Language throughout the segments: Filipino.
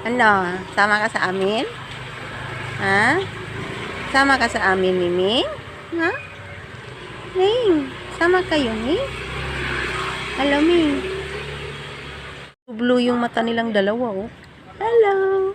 Ano? Sama ka sa amin? Ha? Sama ka sa amin, Miming? Ha? Ming, sama kayo, Ming? Hello, Ming. Blue yung mata nilang dalawa, oh. Hello.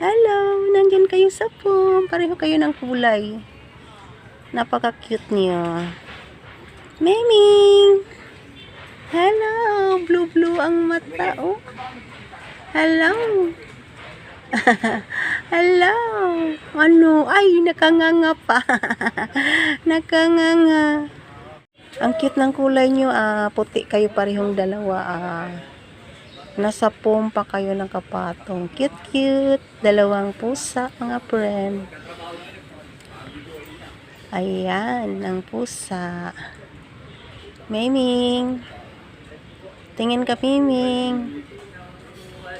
Hello. Nandyan kayo sa pool. Pareho kayo ng kulay. Napaka-cute niyo. Miming. Hello. Blue-blue ang mata, oh. Hello. Hello. Ano? Ay, nakanganga pa. nakanganga. Ang cute ng kulay nyo, ah, puti kayo parehong dalawa, ah. Nasa pompa kayo ng kapatong. Cute, cute. Dalawang pusa, mga friend. Ayan, ang pusa. Miming. Tingin ka, Miming.